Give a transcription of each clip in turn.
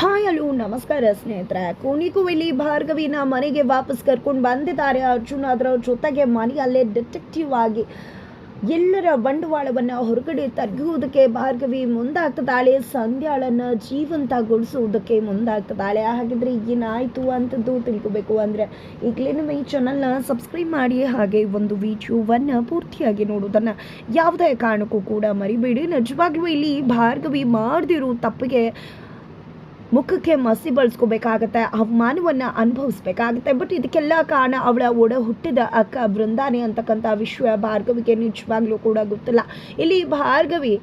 Hi, hello, ನಮಸ್ಕಾರ ಸ್ನೇಹಿತರೆ. ಇಲ್ಲಿ ಭಾರ್ಗವಿನ ಮನೆಗೆ ವಾಪಸ್ ಕರ್ಕೊಂಡು ಬಂದಿದ್ದಾರೆ. ಅರ್ಜುನ್ ಅದರ ಜೊತೆಗೆ ಮನೆಯಲ್ಲೇ ಡಿಟೆಕ್ಟಿವ್ ಆಗಿ ಎಲ್ಲರ ಬಂಡವಾಳವನ್ನು ಹೊರಗಡೆ ತಗ್ಗುವುದಕ್ಕೆ ಭಾರ್ಗವಿ ಮುಂದಾಗ್ತದಾಳೆ ಸಂಧ್ಯಾಳನ್ನು ಜೀವಂತಗೊಳಿಸುವುದಕ್ಕೆ ಮುಂದಾಗ್ತದಾಳೆ ಹಾಗಿದ್ರೆ ಏನಾಯಿತು ಅಂತದ್ದು ತಿಳ್ಕೋಬೇಕು ಅಂದರೆ ಈಗಲೇ ನಮ್ಮ ಈ ಚಾನಲ್ನ ಸಬ್ಸ್ಕ್ರೈಬ್ ಮಾಡಿ, ಹಾಗೆ ಒಂದು ವಿಡಿಯೋವನ್ನು ಪೂರ್ತಿಯಾಗಿ ನೋಡೋದನ್ನು ಯಾವುದೇ ಕಾರಣಕ್ಕೂ ಕೂಡ ಮರಿಬೇಡಿ. ನಿಜವಾಗಿಯೂ ಇಲ್ಲಿ ಭಾರ್ಗವಿ ಮಾಡದಿರೋ ತಪ್ಪಿಗೆ ಮುಖಕ್ಕೆ ಮಸಿ ಬಳಸ್ಕೋಬೇಕಾಗತ್ತೆ, ಅವಮಾನವನ್ನು ಅನುಭವಿಸ್ಬೇಕಾಗತ್ತೆ. ಬಟ್ ಇದಕ್ಕೆಲ್ಲ ಕಾರಣ ಅವಳ ಒಡ ಹುಟ್ಟಿದ ಅಕ್ಕ ಬೃಂದಾನೆ ಅಂತಕ್ಕಂಥ ವಿಶ್ವ ಭಾರ್ಗವಿಗೆ ನಿಜವಾಗ್ಲೂ ಕೂಡ ಗೊತ್ತಿಲ್ಲ. ಇಲ್ಲಿ ಭಾರ್ಗವಿ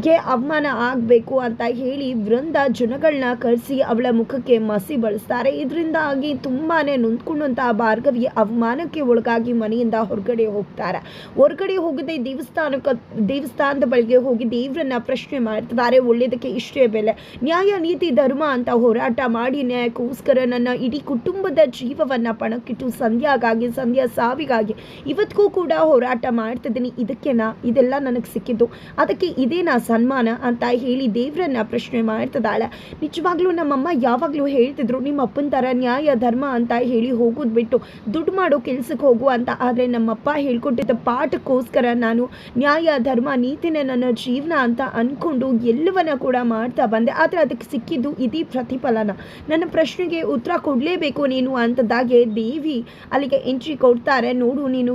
ಗೆ ಅವಮಾನ ಆಗಬೇಕು ಅಂತ ಹೇಳಿ ವೃಂದ ಜನಗಳನ್ನ ಕರೆಸಿ ಅವಳ ಮುಖಕ್ಕೆ ಮಸಿ ಬಳಸ್ತಾರೆ. ಇದರಿಂದಾಗಿ ತುಂಬಾ ನೊಂದ್ಕೊಂಡಂಥ ಭಾರ್ಗವಿ ಅವಮಾನಕ್ಕೆ ಒಳಗಾಗಿ ಮನೆಯಿಂದ ಹೊರಗಡೆ ಹೋಗ್ತಾರೆ. ಹೊರಗಡೆ ಹೋಗದೆ ದೇವಸ್ಥಾನಕ್ಕೆ, ದೇವಸ್ಥಾನದ ಬಳಿಗೆ ಹೋಗಿ ದೇವರನ್ನ ಪ್ರಶ್ನೆ ಮಾಡ್ತಾರೆ ಒಳ್ಳೆಯದಕ್ಕೆ ಇಷ್ಟೇ ಬೆಲೆ. ನ್ಯಾಯ, ನೀತಿ, ಧರ್ಮ ಅಂತ ಹೋರಾಟ ಮಾಡಿ ನ್ಯಾಯಕ್ಕೋಸ್ಕರ ನನ್ನ ಇಡೀ ಕುಟುಂಬದ ಜೀವವನ್ನ ಪಣಕ್ಕಿಟ್ಟು ಸಂಧ್ಯಾಗಾಗಿ, ಸಂಧ್ಯಾ ಸಾವಿಗಾಗಿ ಇವತ್ತಿಗೂ ಕೂಡ ಹೋರಾಟ ಮಾಡ್ತಿದ್ದೀನಿ. ಇದಕ್ಕೆ ನಾ, ಇದೆಲ್ಲ ನನಗೆ ಸಿಕ್ಕಿದ್ದು. ಅದಕ್ಕೆ ಇದೇನಾ ಸನ್ಮಾನ ಅಂತ ಹೇಳಿ ದೇವರನ್ನ ಪ್ರಶ್ನೆ ಮಾಡ್ತಿದ್ದಾಳೆ. ನಿಜವಾಗ್ಲೂ ನಮ್ಮಮ್ಮ ಯಾವಾಗಲೂ ಹೇಳ್ತಿದ್ರು, ನಿಮ್ಮ ಅಪ್ಪನ ಥರ ನ್ಯಾಯ, ಧರ್ಮ ಅಂತ ಹೇಳಿ ಹೋಗೋದು ಬಿಟ್ಟು ದುಡ್ಡು ಮಾಡೋ ಕೆಲ್ಸಕ್ಕೆ ಹೋಗು ಅಂತ. ಆದರೆ ನಮ್ಮಪ್ಪ ಹೇಳ್ಕೊಟ್ಟಿದ್ದ ಪಾಠಕ್ಕೋಸ್ಕರ ನಾನು ನ್ಯಾಯ, ಧರ್ಮ, ನೀತಿನೇ ನನ್ನ ಜೀವನ ಅಂತ ಅಂದ್ಕೊಂಡು ಎಲ್ಲವನ್ನ ಕೂಡ ಮಾಡ್ತಾ ಬಂದೆ. ಆದರೆ ಅದಕ್ಕೆ ಸಿಕ್ಕಿದ್ದು ಇದೀ ಪ್ರತಿಫಲನ. ನನ್ನ ಪ್ರಶ್ನೆಗೆ ಉತ್ತರ ಕೊಡಲೇಬೇಕು ನೀನು ಅಂತದಾಗೆ ದೇವಿ ಅಲ್ಲಿಗೆ ಎಂಟ್ರಿ ಕೊಡ್ತಾರೆ. ನೋಡು ನೀನು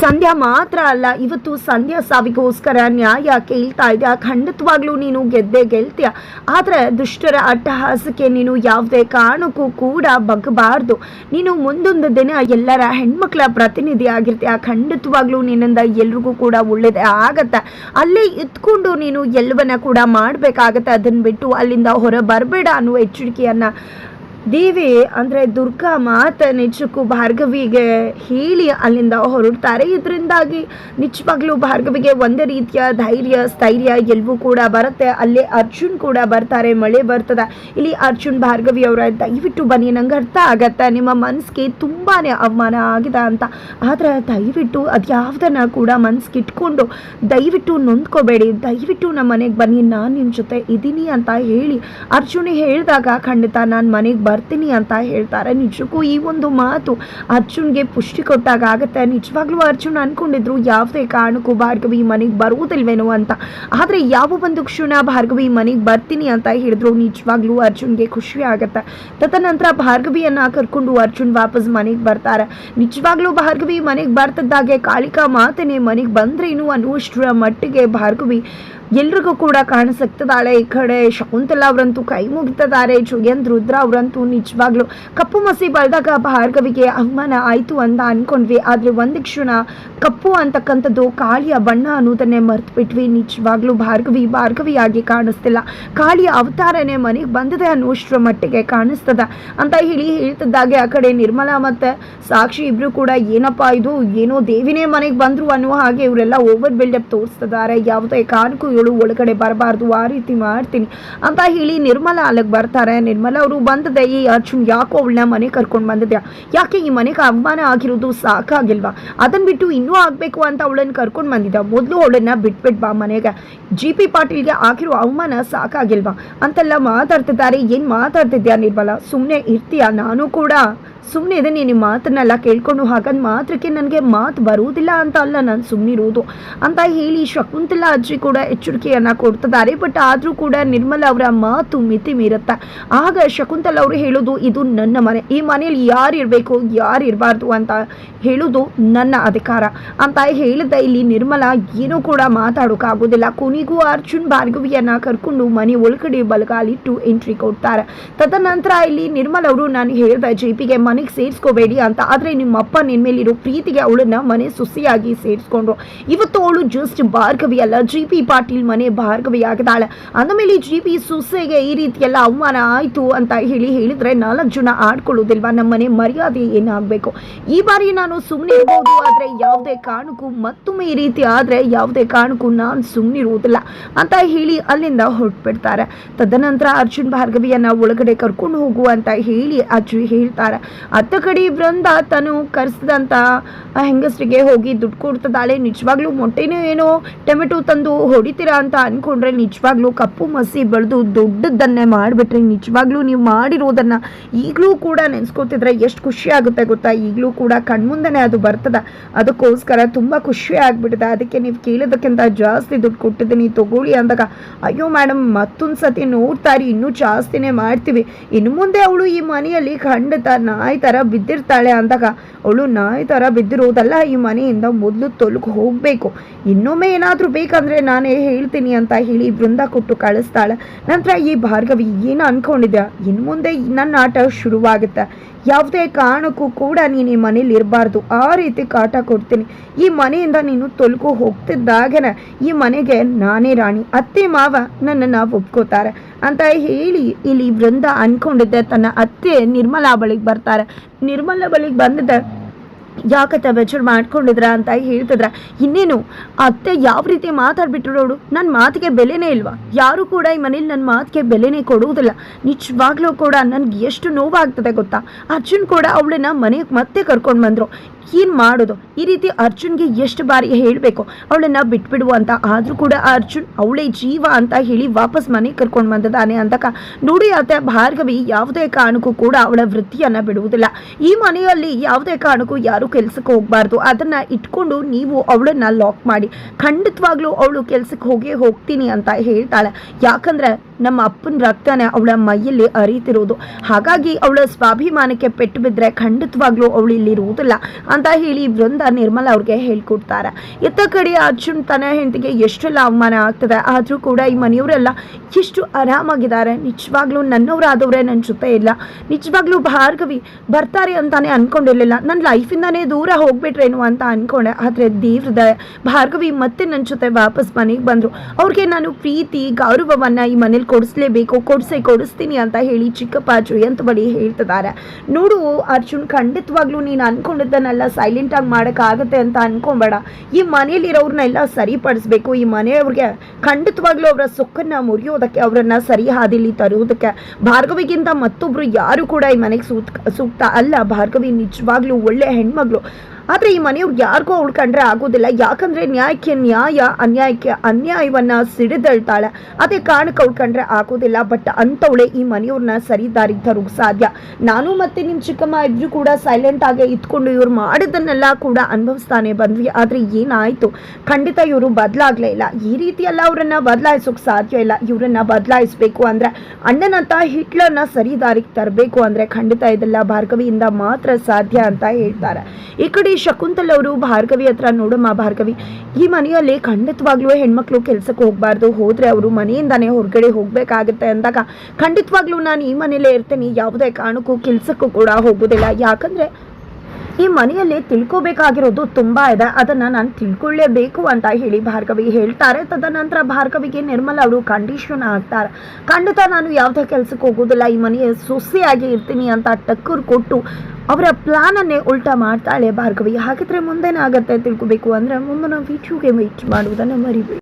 ಸಂಧ್ಯಾ ಮಾತ್ರ ಅಲ್ಲ, ಇವತ್ತು ಸಂಧ್ಯಾ ಸಾವಿಗೋಸ್ಕರ ನ್ಯಾಯ ಕೇಳ್ತಾ ಇದೆಯಾ ಖಂಡಿತವಾಗ್ಲೂ ನೀನು ಗೆದ್ದೆ ಗೆಲ್ತೀಯ. ಆದರೆ ದುಷ್ಟರ ಅಟ್ಟಹಾಸಕ್ಕೆ ನೀನು ಯಾವುದೇ ಕಾರಣಕ್ಕೂ ಕೂಡ ಬಗ್ಗಬಾರ್ದು. ನೀನು ಮುಂದೊಂದು ದಿನ ಎಲ್ಲರ ಹೆಣ್ಮಕ್ಳ ಪ್ರತಿನಿಧಿ ಆಗಿರ್ತೀಯ. ಖಂಡಿತವಾಗ್ಲೂ ನಿನ್ನಿಂದ ಎಲ್ರಿಗೂ ಕೂಡ ಒಳ್ಳೇದೇ ಆಗತ್ತೆ. ಅಲ್ಲೇ ಇದ್ಕೊಂಡು ನೀನು ಎಲ್ಲವನ್ನ ಕೂಡ ಮಾಡಬೇಕಾಗತ್ತೆ. ಅದನ್ನು ಬಿಟ್ಟು ಅಲ್ಲಿಂದ ಹೊರ ಬರಬೇಡ ಅನ್ನೋ ಎಚ್ಚರಿಕೆಯನ್ನು ದೇವಿ ಅಂದರೆ ದುರ್ಗಾ ಮಾತ ನಿಜಕ್ಕೂ ಭಾರ್ಗವಿಗೆ ಹೇಳಿ ಅಲ್ಲಿಂದ ಹೊರಡ್ತಾರೆ. ಇದರಿಂದಾಗಿ ನಿಜವಾಗ್ಲೂ ಭಾರ್ಗವಿಗೆ ಒಂದೇ ರೀತಿಯ ಧೈರ್ಯ, ಸ್ಥೈರ್ಯ ಎಲ್ಲವೂ ಕೂಡ ಬರುತ್ತೆ. ಅಲ್ಲೇ ಅರ್ಜುನ್ ಕೂಡ ಬರ್ತಾರೆ, ಮಳೆ ಬರ್ತದೆ. ಇಲ್ಲಿ ಅರ್ಜುನ್ ಭಾರ್ಗವಿ ಅವರ ದಯವಿಟ್ಟು ಬನ್ನಿ, ನಂಗೆ ಅರ್ಥ ಆಗತ್ತೆ. ನಿಮ್ಮ ಮನಸ್ಸಿಗೆ ತುಂಬಾ ಅವಮಾನ ಆಗಿದೆ ಅಂತ. ಆದರೆ ದಯವಿಟ್ಟು ಅದ್ಯಾವುದನ್ನ ಕೂಡ ಮನ್ಸಿಗೆ ಇಟ್ಕೊಂಡು ದಯವಿಟ್ಟು ನೊಂದ್ಕೋಬೇಡಿ. ದಯವಿಟ್ಟು ನಮ್ಮ ಮನೆಗೆ ಬನ್ನಿ, ನಾನು ನಿಮ್ಮ ಜೊತೆ ಇದ್ದೀನಿ ಅಂತ ಹೇಳಿ ಅರ್ಜುನ್ ಹೇಳಿದಾಗ ಖಂಡಿತ ನಾನು ಮನೆಗೆ ಬರ್ತೀನಿ ಅಂತ ಹೇಳ್ತಾರೆ. ನಿಜಕ್ಕೂ ಈ ಒಂದು ಮಾತು ಅರ್ಜುನ್ಗೆ ಪುಷ್ಟಿ ಕೊಟ್ಟಾಗ ಆಗುತ್ತೆ. ನಿಜವಾಗ್ಲೂ ಅರ್ಜುನ್ ಅನ್ಕೊಂಡಿದ್ರು ಯಾವುದೇ ಕಾರಣಕ್ಕೂ ಭಾರ್ಗವಿ ಮನೆಗೆ ಬರುವುದಿಲ್ವೇನೋ ಅಂತ. ಆದರೆ ಯಾವ ಒಂದು ಕ್ಷಣ ಭಾರ್ಗವಿ ಮನೆಗೆ ಬರ್ತೀನಿ ಅಂತ ಹೇಳಿದ್ರು, ನಿಜವಾಗ್ಲೂ ಅರ್ಜುನ್ಗೆ ಖುಷಿ ಆಗುತ್ತೆ. ತದನಂತರ ಭಾರ್ಗವಿಯನ್ನು ಕರ್ಕೊಂಡು ಅರ್ಜುನ್ ವಾಪಸ್ ಮನೆಗೆ ಬರ್ತಾರೆ. ನಿಜವಾಗ್ಲೂ ಭಾರ್ಗವಿ ಮನೆಗೆ ಬರ್ತಿದ್ದಾಗೆ ಕಾಳಿಕಾ ಮಾತನೆ ಮನೆಗೆ ಬಂದ್ರೇನು ಅನ್ನುವಷ್ಟರ ಮಟ್ಟಿಗೆ ಭಾರ್ಗವಿ ಎಲ್ರಿಗೂ ಕೂಡ ಕಾಣಿಸಕ್ತದಾಳೆ. ಈ ಕಡೆ ಶಕುಂತಲಾ ಅವರಂತೂ ಕೈ ಮುಗಿತಿದ್ದಾರೆ ಜುಯಂತ್ ರುದ್ರ ಅವರಂತೂ ನಿಜವಾಗ್ಲು ಕಪ್ಪು ಮಸಿ ಬಳ್ದಾಗ ಭಾರ್ಗವಿಗೆ ಅವಮಾನ ಆಯಿತು ಅಂತ ಅನ್ಕೊಂಡ್ವಿ. ಆದರೆ ಒಂದು ಕ್ಷಣ ಕಪ್ಪು ಅಂತಕ್ಕಂಥದ್ದು, ಕಾಳಿಯ ಬಣ್ಣ ಅನ್ನೋದನ್ನೇ ಮರ್ತು ಬಿಟ್ವಿ ನಿಜವಾಗ್ಲೂ ಭಾರ್ಗವಿ ಭಾರ್ಗವಿಯಾಗಿ ಕಾಣಿಸ್ತಿಲ್ಲ. ಕಾಳಿಯ ಅವತಾರನೇ ಮನೆಗೆ ಬಂದಿದೆ ಅನ್ನೋಷ್ಟರ ಮಟ್ಟಿಗೆ ಕಾಣಿಸ್ತದ. ಅಂತ ಹೇಳಿ ಹೇಳ್ತಿದ್ದಾಗೆ ಆ ಕಡೆ ನಿರ್ಮಲಾ ಮತ್ತೆ ಸಾಕ್ಷಿ ಇಬ್ರು ಕೂಡ, ಏನಪ್ಪಾ ಇದು? ಏನೋ ದೇವಿನೇ ಮನೆಗೆ ಬಂದ್ರು ಅನ್ನೋ ಹಾಗೆ ಇವರೆಲ್ಲ ಓವರ್ ಬಿಲ್ಡಪ್ ತೋರಿಸ್ತಿದ್ದಾರೆ ಯಾವುದೇ ಕಾರಣಕ್ಕೂ ಇವಳು ಒಳಗಡೆ ಬರಬಾರ್ದು, ಆ ರೀತಿ ಮಾಡ್ತೀನಿ. ಅಂತ ಹೇಳಿ ನಿರ್ಮಲಾ ಅಲ್ಲಿಗೆ ಬರ್ತಾರೆ. ನಿರ್ಮಲಾ ಅವರು ಬಂದದೆ. ಈ ಅರ್ಜುನ್ ಯಾಕೋ ಅವಳನ್ನ ಮನೆ ಕರ್ಕೊಂಡು ಬಂದಿದ್ಯಾ? ಯಾಕೆ ಈ ಮನೆಗೆ ಅವಮಾನ ಆಗಿರೋದು ಸಾಕಾಗಿಲ್ವಾ? ಅದನ್ನು ಬಿಟ್ಟು ಇನ್ನೂ ಆಗಬೇಕು ಅಂತ ಅವಳನ್ನ ಕರ್ಕೊಂಡು ಬಂದಿದ್ದ ಮೊದಲು ಅವಳನ್ನ ಬಿಟ್ಬಿಟ್ ಬಾ ಮನೆಗೆ. ಜಿ ಪಿ ಪಾಟೀಲ್ಗೆ ಆಗಿರೋ ಅವಮಾನ ಸಾಕಾಗಿಲ್ವಾ? ಅಂತೆಲ್ಲ ಮಾತಾಡ್ತಿದ್ದಾರೆ. ಏನು ಮಾತಾಡ್ತಿದ್ಯಾ ನಿರ್ಮಲಾ? ಸುಮ್ಮನೆ ಇರ್ತೀಯಾ? ನಾನು ಕೂಡ ಸುಮ್ಮನೆ ಇದೆ ನೀನು ಮಾತನ್ನೆಲ್ಲ ಕೇಳ್ಕೊಂಡು ಹಾಗಂದ್ ಮಾತ್ರಕ್ಕೆ ನನಗೆ ಮಾತು ಬರುವುದಿಲ್ಲ ಅಂತ ಅಲ್ಲ ನಾನು ಸುಮ್ಮನಿರೋದು ಅಂತ ಹೇಳಿ ಶಕುಂತಲಾ ಅಜ್ಜಿ ಕೂಡ ಎಚ್ಚರಿಕೆಯನ್ನು ಕೊಡ್ತಿದ್ದಾರೆ. ಬಟ್ ಆದರೂ ಕೂಡ ನಿರ್ಮಲ ಅವರ ಮಾತು ಮಿತಿ ಮೀರುತ್ತೆ? ಆಗ ಶಕುಂತಲ ಅವರು ಹೇಳುದು, ಇದು ನನ್ನ ಮನೆ. ಈ ಮನೆಯಲ್ಲಿ ಯಾರು ಇರಬೇಕು, ಯಾರು ಇರಬಾರ್ದು ಅಂತ ಹೇಳುದು ನನ್ನ ಅಧಿಕಾರ. ಅಂತ ಹೇಳಿದ ಇಲ್ಲಿ ನಿರ್ಮಲ ಏನೂ ಕೂಡ ಮಾತಾಡೋಕ್ಕಾಗೋದಿಲ್ಲ ಕೊನೆಗೂ ಅರ್ಜುನ್ ಭಾರ್ಗವಿಯನ್ನ ಕರ್ಕೊಂಡು ಮನೆ ಒಳಗಡೆ ಬಲಗಾಲಿಟ್ಟು ಎಂಟ್ರಿ ಕೊಡ್ತಾರೆ. ತದನಂತರ ಇಲ್ಲಿ ನಿರ್ಮಲ ಅವರು, ನಾನು ಹೇಳ್ದೆ ಜೆ ಪಿಗೆ ಮನೆಗೆ ಸೇರಿಸ್ಕೋಬೇಡಿ ಅಂತ. ಆದರೆ ನಿಮ್ಮಪ್ಪ ನಿನ್ನ ಮೇಲಿರೋ ಪ್ರೀತಿಗೆ ಅವಳನ್ನ ಮನೆ ಸುಸಿಯಾಗಿ ಸೇರಿಸ್ಕೊಂಡ್ರು. ಇವತ್ತು ಅವಳು ಜಸ್ಟ್ ಭಾರ್ಗವಿ ಅಲ್ಲ ಜಿ ಪಿ ಪಾಟೀಲ್ ಮನೆ ಭಾರ್ಗವಿ ಆಗಿದ್ದಾಳೆ ಅಂದಮೇಲೆ ಜಿ ಪಿ ಸುಸೆಗೆ ಈ ರೀತಿಯೆಲ್ಲ ಅವಮಾನ ಆಯಿತು ಅಂತ ಹೇಳಿ ಹೇಳಿದ್ರೆ ನಾಲ್ಕು ಜನ ಆಡ್ಕೊಳ್ಳೋದಿಲ್ವಾ ನಮ್ಮ ಮನೆ ಮರ್ಯಾದೆ ಏನಾಗಬೇಕು? ಈ ಬಾರಿ ನಾನು ಸುಮ್ಮನೆ ಇರ್ಬೋದು, ಆದರೆ ಯಾವುದೇ ಕಾರಣಕ್ಕೂ ಮತ್ತೊಮ್ಮೆ ಈ ರೀತಿ ಆದರೆ ಯಾವುದೇ ಕಾರಣಕ್ಕೂ ನಾನು ಸುಮ್ಮನಿರುವುದಿಲ್ಲ ಅಂತ ಹೇಳಿ ಅಲ್ಲಿಂದ ಹೊರಟ್ಬಿಡ್ತಾರೆ. ತದನಂತರ ಅರ್ಜುನ್ ಭಾರ್ಗವಿಯನ್ನ ಒಳಗಡೆ ಕರ್ಕೊಂಡು ಹೋಗು ಅಂತ ಹೇಳಿ ಅಜ್ಜಿ ಹೇಳ್ತಾರೆ. ಅತ್ತ ಕಡೆ ಬೃಂದ ತಾನು ಕರೆಸಿದಂಥ ಹೆಂಗಸರಿಗೆ ಹೋಗಿ ದುಡ್ಡು ಕೊಡ್ತದಾಳೆ ನಿಜವಾಗ್ಲೂ ಮೊಟ್ಟೆನೂ ಏನೋ ಟೊಮೆಟೊ ತಂದು ಹೊಡಿತಿದ್ದ ಮಾಡ್ತೀರಾ ಅಂತ ಅಂದ್ಕೊಂಡ್ರೆ ನಿಜವಾಗ್ಲೂ ಕಪ್ಪು ಮಸಿ ಬೆಳೆದು ದೊಡ್ಡದನ್ನೇ ಮಾಡಿಬಿಟ್ರೆ. ನಿಜವಾಗ್ಲೂ ನೀವು ಮಾಡಿರೋದನ್ನು ಈಗಲೂ ಕೂಡ ನೆನೆಸ್ಕೋತಿದ್ರೆ ಎಷ್ಟು ಖುಷಿ ಆಗುತ್ತೆ ಗೊತ್ತಾ? ಈಗಲೂ ಕೂಡ ಕಣ್ಮುಂದನೆ ಅದು ಬರ್ತದ. ಅದಕ್ಕೋಸ್ಕರ ತುಂಬ ಖುಷಿ ಆಗಿಬಿಟ್ಟಿದೆ. ಅದಕ್ಕೆ ನೀವು ಕೇಳೋದಕ್ಕಿಂತ ಜಾಸ್ತಿ ದುಡ್ಡು ಕೊಟ್ಟಿದ್ದೀನಿ. ತಗೊಳ್ಳಿ ಅಂದಾಗ, ಅಯ್ಯೋ ಮೇಡಮ್ ಮತ್ತೊಂದು ಸತಿ ನೋಡ್ತಾರೆ ಇನ್ನೂ ಜಾಸ್ತಿನೇ ಮಾಡ್ತೀವಿ. ಇನ್ನು ಮುಂದೆ ಅವಳು ಈ ಮನೆಯಲ್ಲಿ ಖಂಡಿತ ನಾಯಿ ಥರ ಬಿದ್ದಿರ್ತಾಳೆ ಅಂದಾಗ, ಅವಳು ನಾಯಿ ಥರ ಬಿದ್ದಿರೋದಲ್ಲ. ಈ ಮನೆಯಿಂದ ಮೊದಲು ತೊಲಗು ಹೋಗಬೇಕು. ಇನ್ನೊಮ್ಮೆ ಏನಾದರೂ ಬೇಕಂದರೆ ನಾನೇ ಹೇಳ್ತೀನಿ ಅಂತ ಹೇಳಿ ಬೃಂದ ಕೊಟ್ಟು ಕಳಿಸ್ತಾಳೆ. ನಂತರ ಈ ಭಾರ್ಗವಿ ಏನು ಅನ್ಕೊಂಡಿದ್ಯಾ? ಇನ್ನು ಮುಂದೆ ನನ್ನ ಆಟ ಶುರುವಾಗುತ್ತೆ. ಯಾವುದೇ ಕಾರಣಕ್ಕೂ ಕೂಡ ನೀನು ಈ ಮನೇಲಿ ಇರಬಾರ್ದು. ಆ ರೀತಿ ಕಾಟ ಕೊಡ್ತೀನಿ. ಈ ಮನೆಯಿಂದ ನೀನು ತೊಲಗು ಹೋಗ್ತಿದ್ದಾಗನ ಈ ಮನೆಗೆ ನಾನೇ ರಾಣಿ. ಅತ್ತೆ ಮಾವ ನನ್ನನ್ನು ಒಪ್ಕೋತಾರೆ ಅಂತ ಹೇಳಿ ಇಲ್ಲಿ ವೃಂದ ಅನ್ಕೊಂಡಿದ್ದೆ. ತನ್ನ ಅತ್ತೆ ನಿರ್ಮಲಾ ಬಳಿಗೆ ಬರ್ತಾರೆ. ನಿರ್ಮಲಾ ಬಳಿಗೆ ಬಂದಿದ್ದೆ ಯಾಕತ್ತೆ ಬೆಚ್ಚರ್ ಮಾಡ್ಕೊಂಡಿದ್ರ ಅಂತ ಹೇಳ್ತಿದ್ರ. ಇನ್ನೇನು, ಅತ್ತೆ ಯಾವ ರೀತಿ ಮಾತಾಡ್ಬಿಟ್ರು ನೋಡು ನನ್ನ ಮಾತಿಗೆ ಬೆಲೆನೇ ಇಲ್ವಾ? ಯಾರು ಕೂಡ ಈ ಮನೇಲಿ ನನ್ನ ಮಾತಿಗೆ ಬೆಲೆನೇ ಕೊಡುವುದಿಲ್ಲ. ನಿಜವಾಗ್ಲೂ ಕೂಡ ನನ್ಗೆ ಎಷ್ಟು ನೋವಾಗ್ತದೆ ಗೊತ್ತಾ? ಅರ್ಜುನ್ ಕೂಡ ಅವಳನ್ನ ಮನೆಗೆ ಮತ್ತೆ ಕರ್ಕೊಂಡು ಬಂದರು. ಏನು ಮಾಡೋದು? ಈ ರೀತಿ ಅರ್ಜುನ್ಗೆ ಎಷ್ಟು ಬಾರಿ ಹೇಳಬೇಕು? ಅವಳನ್ನ ಬಿಟ್ಬಿಡು ಅಂತ. ಆದರೂ ಕೂಡ ಅರ್ಜುನ್ ಅವಳೇ ಜೀವ ಅಂತ ಹೇಳಿ ವಾಪಸ್ ಮನೆಗೆ ಕರ್ಕೊಂಡು ಬಂದಿದ್ದಾನೆ ಅಂದಾಗ ನೋಡಿ ಆತ ಭಾರ್ಗವಿ ಯಾವುದೇ ಕಾರಣಕ್ಕೂ ಕೂಡ ಅವಳ ವೃತ್ತಿಯನ್ನು ಬಿಡುವುದಿಲ್ಲ. ಈ ಮನೆಯಲ್ಲಿ ಯಾವುದೇ ಕಾರಣಕ್ಕೂ ಯಾರು ಕೆಲಸಕ್ಕೆ ಹೋಗಬಾರ್ದು. ಅದನ್ನು ಇಟ್ಕೊಂಡು ನೀವು ಅವಳನ್ನ ಲಾಕ್ ಮಾಡಿ. ಖಂಡಿತವಾಗ್ಲೂ ಅವಳು ಕೆಲಸಕ್ಕೆ ಹೋಗೇ ಹೋಗ್ತೀನಿ ಅಂತ ಹೇಳ್ತಾಳೆ. ಯಾಕಂದ್ರೆ ನಮ್ಮ ಅಪ್ಪನ ರಕ್ತನೇ ಅವಳ ಮೈಯಲ್ಲಿ ಅರಿತಿರೋದು ಹಾಗಾಗಿ ಅವಳ ಸ್ವಾಭಿಮಾನಕ್ಕೆ ಪೆಟ್ಟು ಬಿದ್ದರೆ ಖಂಡಿತವಾಗ್ಲೂ ಅವಳು ಇಲ್ಲಿ ಇರುವುದಿಲ್ಲ. ಅಂತ ಹೇಳಿ ವೃಂದ ನಿರ್ಮಲ ಅವ್ರಿಗೆ ಹೇಳ್ಕೊಡ್ತಾರೆ. ಎತ್ತ ಕಡೆ ಅರ್ಜುನ್ ತನ್ನ ಹೆಂಡತಿಗೆ ಎಷ್ಟೆಲ್ಲ ಅವಮಾನ ಆಗ್ತದೆ, ಆದರೂ ಕೂಡ ಈ ಮನೆಯವರೆಲ್ಲ ಎಷ್ಟು ಆರಾಮಾಗಿದ್ದಾರೆ. ನಿಜವಾಗ್ಲೂ ನನ್ನವರಾದವರೇ ನನ್ನ ಜೊತೆ ಇಲ್ಲ. ನಿಜವಾಗ್ಲೂ ಭಾರ್ಗವಿ ಬರ್ತಾರೆ ಅಂತಾನೆ ಅನ್ಕೊಂಡಿರ್ಲಿಲ್ಲ. ನನ್ನ ಲೈಫಿಂದಾನೇ ದೂರ ಹೋಗ್ಬಿಟ್ರೇನು ಅಂತ ಅನ್ಕೊಂಡೆ. ಆದರೆ ದೇವ್ರದ ಭಾರ್ಗವಿ ಮತ್ತೆ ನನ್ನ ಜೊತೆ ವಾಪಸ್ ಮನೆಗೆ ಬಂದರು. ಅವ್ರಿಗೆ ನಾನು ಪ್ರೀತಿ, ಗೌರವವನ್ನು ಈ ಮನೇಲಿ ಕೊಡಿಸ್ಲೇಬೇಕು, ಕೊಡಿಸೇ ಕೊಡಿಸ್ತೀನಿ ಅಂತ ಹೇಳಿ ಚಿಕ್ಕಪ್ಪ ಜಯಂತ್ ಬಳಿ ಹೇಳ್ತಿದ್ದಾರೆ. ನೋಡು ಅರ್ಜುನ್, ಖಂಡಿತವಾಗ್ಲೂ ನೀನು ಅನ್ಕೊಂಡಿದ್ದನ್ನೆಲ್ಲ ಸೈಲೆಂಟಾಗಿ ಮಾಡೋಕ್ಕಾಗತ್ತೆ ಅಂತ ಅನ್ಕೊಬೇಡ. ಈ ಮನೇಲಿರೋರ್ನೆಲ್ಲ ಸರಿಪಡಿಸ್ಬೇಕು. ಈ ಮನೆಯವ್ರಿಗೆ ಖಂಡಿತವಾಗ್ಲೂ ಅವರ ಸೊಕ್ಕನ್ನು ಮುರಿಯೋದಕ್ಕೆ, ಅವರನ್ನು ಸರಿ ಹಾದಿಲಿ ತರುವುದಕ್ಕೆ, ಭಾರ್ಗವಿಗಿಂತ ಮತ್ತೊಬ್ರು ಯಾರು ಕೂಡ ಈ ಮನೆಗೆ ಸೂತ್, ಸೂಕ್ತ ಅಲ್ಲ. ಭಾರ್ಗವಿ ನಿಜವಾಗ್ಲೂ ಒಳ್ಳೆ ಹೆಣ್ಮಗಳು. ಆದರೆ ಈ ಮನೆಯವ್ರು ಯಾರಿಗೂ ಉಳ್ಕೊಂಡ್ರೆ ಆಗೋದಿಲ್ಲ. ಯಾಕಂದ್ರೆ ನ್ಯಾಯಕ್ಕೆ ನ್ಯಾಯ, ಅನ್ಯಾಯಕ್ಕೆ ಅನ್ಯಾಯವನ್ನ ಸಿಡಿದಳ್ತಾಳೆ. ಅದೇ ಕಾರಣಕ್ಕೆ ಉಳ್ಕೊಂಡ್ರೆ ಆಗೋದಿಲ್ಲ. ಬಟ್ ಅಂಥವಳೆ ಈ ಮನೆಯವ್ರನ್ನ ಸರಿ ದಾರಿ ತರೋಕೆ ಸಾಧ್ಯ. ನಾನು ಮತ್ತೆ ನಿಮ್ಮ ಚಿಕ್ಕಮ್ಮ ಇಬ್ರು ಕೂಡ ಸೈಲೆಂಟ್ ಆಗಿ ಇದ್ಕೊಂಡು ಇವ್ರು ಮಾಡಿದ್ದನ್ನೆಲ್ಲ ಕೂಡ ಅನುಭವಿಸ್ತಾನೆ ಬಂದ್ವಿ. ಆದರೆ ಏನಾಯಿತು? ಖಂಡಿತ ಇವರು ಬದಲಾಗಲೇ ಇಲ್ಲ. ಈ ರೀತಿಯೆಲ್ಲ ಅವರನ್ನು ಬದಲಾಯಿಸೋಕೆ ಸಾಧ್ಯ ಇಲ್ಲ. ಇವರನ್ನು ಬದಲಾಯಿಸಬೇಕು ಅಂದರೆ ಅಣ್ಣನಂತ ಹಿಟ್ಲರ್ನ ಸರಿ ದಾರಿಗೆ ತರಬೇಕು ಅಂದ್ರೆ ಖಂಡಿತ ಇದೆಲ್ಲ ಭಾರ್ಗವಿಯಿಂದ ಮಾತ್ರ ಸಾಧ್ಯ ಅಂತ ಹೇಳ್ತಾರೆ. ಈ ಕಡೆ ಶಕುಂತಲ್ ಅವರು, ಭಾರ್ಗವಿ ಹತ್ರ ನೋಡಮ್ಮ ಭಾರ್ಗವಿ. ಈ ಮನೆಯಲ್ಲಿ ಖಂಡಿತವಾಗ್ಲೂ ಹೆಣ್ಮಕ್ಳು ಕೆಲ್ಸಕ್ಕೆ ಹೋಗ್ಬಾರ್ದು. ಹೋದ್ರೆ ಅವರು ಮನೆಯಿಂದಾನೇ ಹೊರಗಡೆ ಹೋಗ್ಬೇಕಾಗತ್ತೆ ಅಂದಾಗ ಖಂಡಿತವಾಗ್ಲೂ ನಾನು ಈ ಮನೇಲೇ ಇರ್ತೇನೆ. ಯಾವುದೇ ಕಾರಣಕ್ಕೂ ಕೆಲ್ಸಕ್ಕೂ ಕೂಡ ಹೋಗೋದಿಲ್ಲ. ಯಾಕಂದ್ರೆ ಈ ಮನೆಯಲ್ಲಿ ತಿಳ್ಕೋಬೇಕಾಗಿರೋದು ತುಂಬಾ ಇದೆ. ಅದನ್ನ ನಾನು ತಿಳ್ಕೊಳ್ಳೇಬೇಕು ಅಂತ ಹೇಳಿ ಭಾರ್ಗವಿ ಹೇಳ್ತಾರೆ. ತದನಂತರ ಭಾರ್ಗವಿಗೆ ನಿರ್ಮಲ ಅವರು ಕಂಡೀಷನ್ ಆಗ್ತಾರೆ. ಖಂಡಿತ ನಾನು ಯಾವುದೇ ಕೆಲಸಕ್ಕೆ ಹೋಗೋದಿಲ್ಲ. ಈ ಮನೆಯ ಸೊಸೆಯಾಗಿ ಇರ್ತೀನಿ ಅಂತ ಟಕ್ಕರ್ ಕೊಟ್ಟು ಅವರ ಪ್ಲಾನನ್ನೇ ಉಲ್ಟಾ ಮಾಡ್ತಾಳೆ ಭಾರ್ಗವಿ. ಹಾಗಿದ್ರೆ ಮುಂದೇನಾಗತ್ತೆ ತಿಳ್ಕೊಬೇಕು ಅಂದ್ರೆ ಮುಂದಿನ ವೀಡಿಯೋಗೆ ವೆಯ್ಟ್ ಮಾಡುವುದನ್ನು ಮರಿಬೇಡಿ.